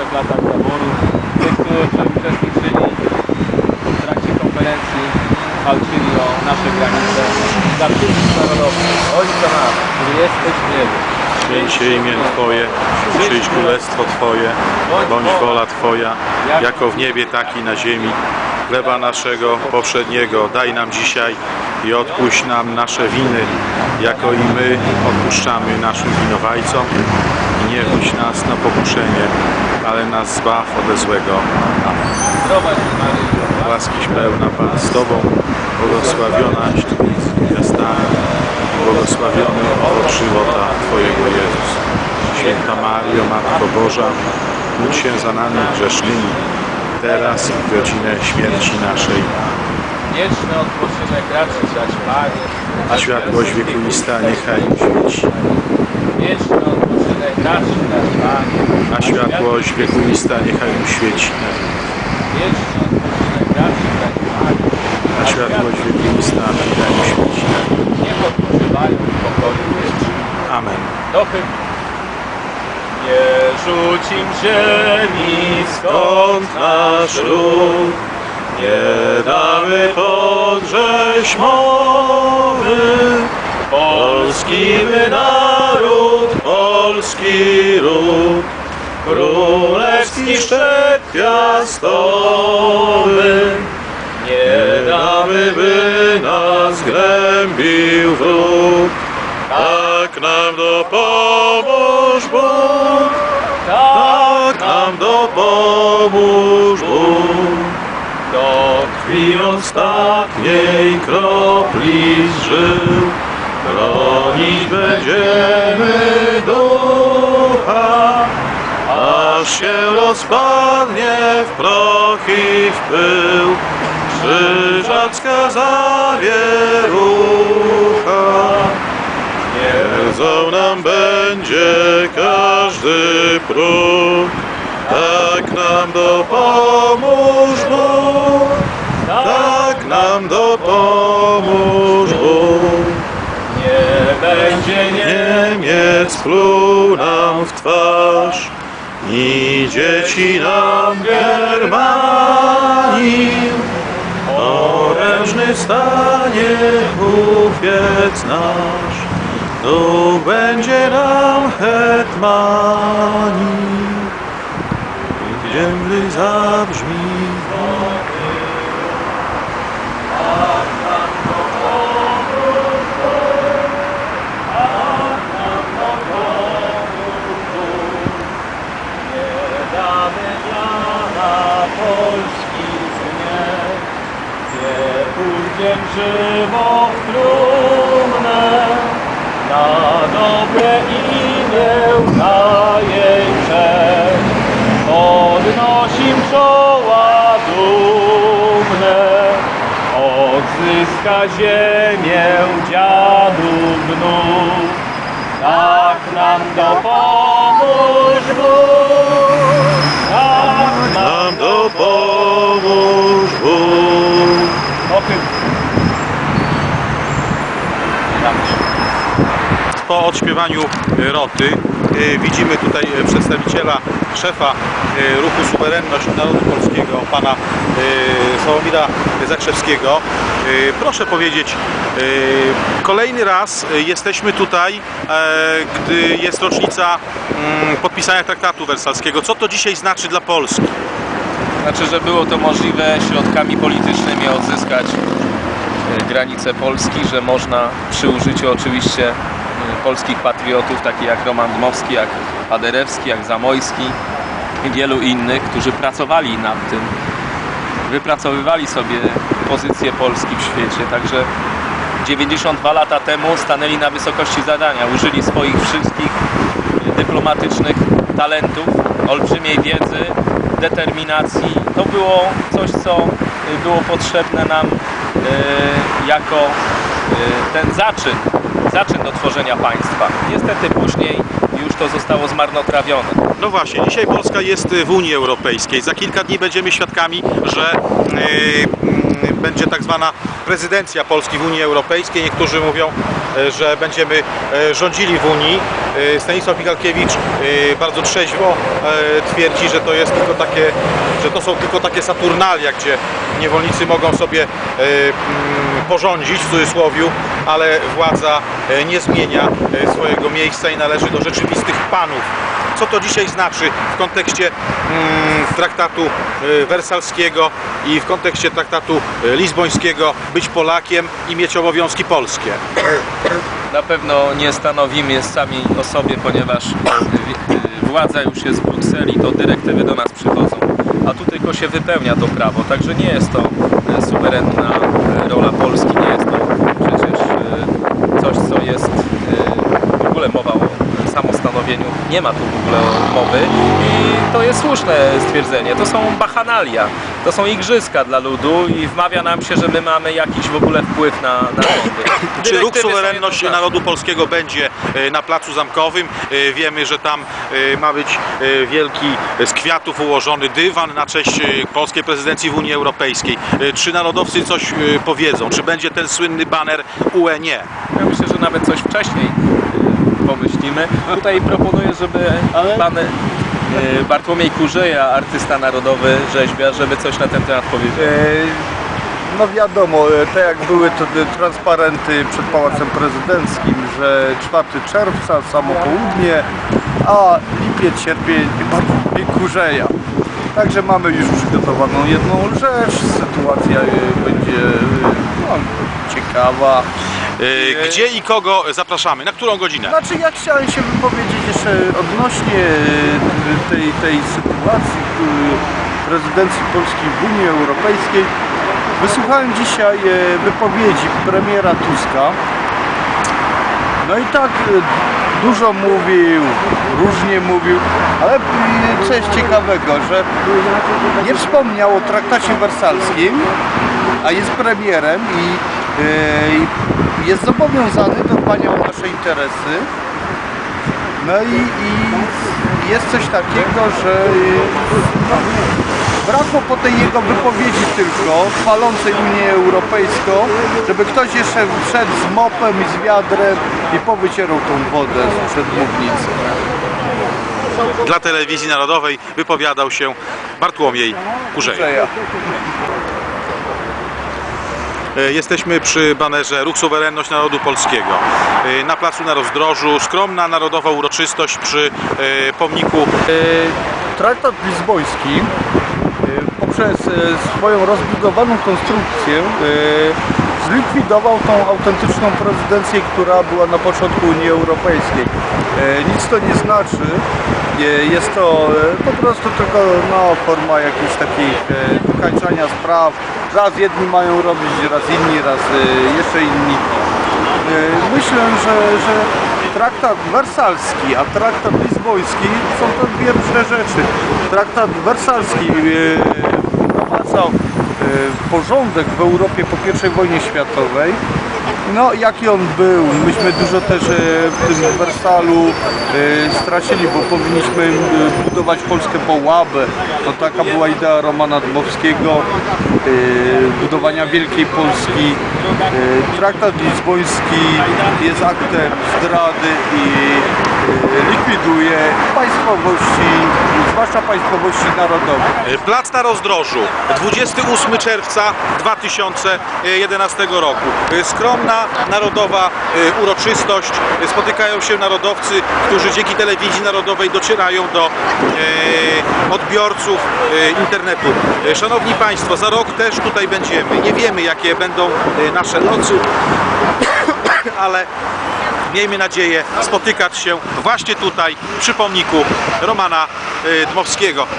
trzech latach zaboru. Tych, którzy uczestniczyli w trakcie konferencji, walczyli o nasze granice. Za wszystkich narodowców, Ojca nasz, który jesteś w niebie. Święć się imię Twoje, przyjdź królestwo Twoje, bądź wola Twoja, jako w niebie, tak i na ziemi. Chleba naszego poprzedniego daj nam dzisiaj i odpuść nam nasze winy, jako i my odpuszczamy naszym winowajcom. I nie wódź nas na pokuszenie, ale nas zbaw ode złego. Amen. Łaskiś pełna Pan z Tobą, błogosławionaś Ty między gwiazdami, błogosławiony owoc żywota Twojego Jezus. Święta Mario, Matko Boża, módl się za nami grzesznymi, teraz i w godzinę śmierci naszej. wieczny odpoczynek raczy dać Panie. A światłość wiekuista niechaj im świeci. Wieczny odpoczynek. A światłość wiekuista niechaj im świeci. A światłość wiekuista niechaj im świeci. Niech odpoczywają w pokoju. Amen. Do hymnu. Nie rzucim ziemi, skąd nasz ród, Nie damy podgrześ mowy, polski naród, polski ród, królewski szczep piastowy. Nie damy, by nas gnębił wróg, tak nam dopomóż Bóg, tak nam dopomóż Bóg. Do krwi ostatniej kropli zżył, bronić będziemy aż się rozpadnie w proch i w pył, krzyżacka zawierucha. Śmierdzą nam będzie każdy próg, tak nam dopomóż Bóg, tak nam dopomóż Bóg. nie będzie nie. Niemiec pluł nam w twarz nam Germanii. Orężny stanie kupiec nasz, tu będzie nam hetmani. Gdzie mgły zabrzmi Damy wiara Polski znie, gdzie pójdziem żywo w trumnę, na dobre imię, na jej cześć, podnosim czoła dumne, odzyska ziemię dziadów wnuk. Tak nam dopomóż Bóg, tak nam dopomóż Bóg. Po odśpiewaniu roty e, widzimy tutaj przedstawiciela szefa e, ruchu Suwerenność Narodu Polskiego, pana e, Sławomira Zakrzewskiego. E, Proszę powiedzieć, e, kolejny raz jesteśmy tutaj, e, gdy jest rocznica mm, podpisania traktatu wersalskiego. Co to dzisiaj znaczy dla Polski? Znaczy, że było to możliwe środkami politycznymi odzyskać e, granice Polski, że można przy użyciu oczywiście polskich patriotów, takich jak Roman Dmowski, jak Paderewski, jak Zamojski wielu innych, którzy pracowali nad tym, wypracowywali sobie pozycję Polski w świecie. Także 92 lata temu stanęli na wysokości zadania, użyli swoich wszystkich dyplomatycznych talentów, olbrzymiej wiedzy, determinacji. To było coś, co y, było potrzebne nam y, jako y, ten zaczyn, zaczyn do tworzenia państwa. Niestety później to zostało zmarnotrawione. No właśnie, dzisiaj Polska jest w Unii Europejskiej. Za kilka dni będziemy świadkami, że e, mm, będzie tak zwana prezydencja Polski w Unii Europejskiej. Niektórzy mówią, e, że będziemy e, rządzili w Unii. E, Stanisław Michalkiewicz bardzo trzeźwo twierdzi, że to jest tylko takie, że to są tylko takie saturnalia, gdzie niewolnicy mogą sobie porządzić w cudzysłowiu, ale władza e, nie zmienia e, swojego miejsca i należy do rzeczywistych panów. Co to dzisiaj znaczy w kontekście mm, traktatu e, wersalskiego i w kontekście traktatu lizbońskiego być Polakiem i mieć obowiązki polskie? Na pewno nie stanowimy sami o sobie, ponieważ władza już jest w Brukseli, to dyrektywy do nas przychodzą, a tu tylko się wypełnia to prawo, także nie jest to y, suwerenna y, rola Polski, nie jest to przecież y, coś, co jest w ogóle mowa o samostanowieniu, nie ma tu w ogóle mowy i to jest słuszne stwierdzenie, to są bachanalia, to są igrzyska dla ludu i wmawia nam się, że my mamy jakiś w ogóle wpływ na, na rządy. Czy ruch suwerenność narodu polskiego będzie e, na placu zamkowym? E, Wiemy, że tam e, ma być wielki z kwiatów ułożony dywan na cześć polskiej prezydencji w Unii Europejskiej. Czy narodowcy coś powiedzą? Czy będzie ten słynny baner UE nie? Ja myślę, że nawet coś wcześniej y, pomyślimy. Tutaj proponuję, żeby pan y, Bartłomiej Kurzeja, artysta narodowy, rzeźbiarz, żeby coś na ten temat powiedział. E, No wiadomo, e, tak jak były te te transparenty przed Pałacem Prezydenckim, że 4 czerwca, samo południe, a lipiec, sierpień Bartłomiej Kurzeja. Także mamy już przygotowaną jedną rzecz, sytuacja e, będzie e, no, ciekawa. E, Gdzie i kogo zapraszamy? Na którą godzinę? Znaczy ja chciałem się wypowiedzieć jeszcze odnośnie e, tej, tej sytuacji e, prezydencji Polski w Unii Europejskiej. Wysłuchałem dzisiaj wypowiedzi premiera Tuska. No i tak dużo mówił, różnie mówił, ale e, co jest ciekawego, że nie wspomniał o traktacie wersalskim, a jest premierem i e, jest zobowiązany do dbania o nasze interesy. No i, i jest coś takiego, że y, brakło po tej jego wypowiedzi tylko chwalącej Unię Europejską, żeby ktoś jeszcze wszedł z mopem i z wiadrem i powycierał tą wodę przed mównicy. Dla telewizji narodowej wypowiadał się Bartłomiej Kurzeja. Przeja. E, Jesteśmy przy banerze Ruch Suwerenność Narodu Polskiego. E, Na placu na rozdrożu skromna narodowa uroczystość przy e, pomniku Traktat lizboński poprzez swoją rozbudowaną konstrukcję zlikwidował tą autentyczną prezydencję, która była na początku Unii Europejskiej. Nic to nie znaczy. Jest to po prostu tylko no, forma jakichś takich dokańczania spraw. Raz jedni mają robić, raz inni, raz e, jeszcze inni. E, Myślę, że, że traktat wersalski, a traktat lizboński są to dwie różne rzeczy. Traktat wersalski e, wprowadzał e, porządek w Europie po I wojnie światowej. No jaki on był? Myśmy dużo też e, w tym Wersalu e, stracili, bo powinniśmy e, budować Polskę po łabę. To taka była idea Romana Dmowskiego, budowania Wielkiej Polski. Traktat lizboński jest aktem zdrady i likwiduje państwowości, zwłaszcza państwowości narodowe. e, Plac na rozdrożu 28 czerwca 2011 roku. E, Skromna narodowa e, uroczystość. Spotykają się narodowcy, którzy dzięki telewizji narodowej docierają do odbiorców internetu. Szanowni Państwo, za rok też tutaj będziemy. Nie wiemy jakie będą nasze losy, ale miejmy nadzieję spotykać się właśnie tutaj przy pomniku Romana e, Dmowskiego.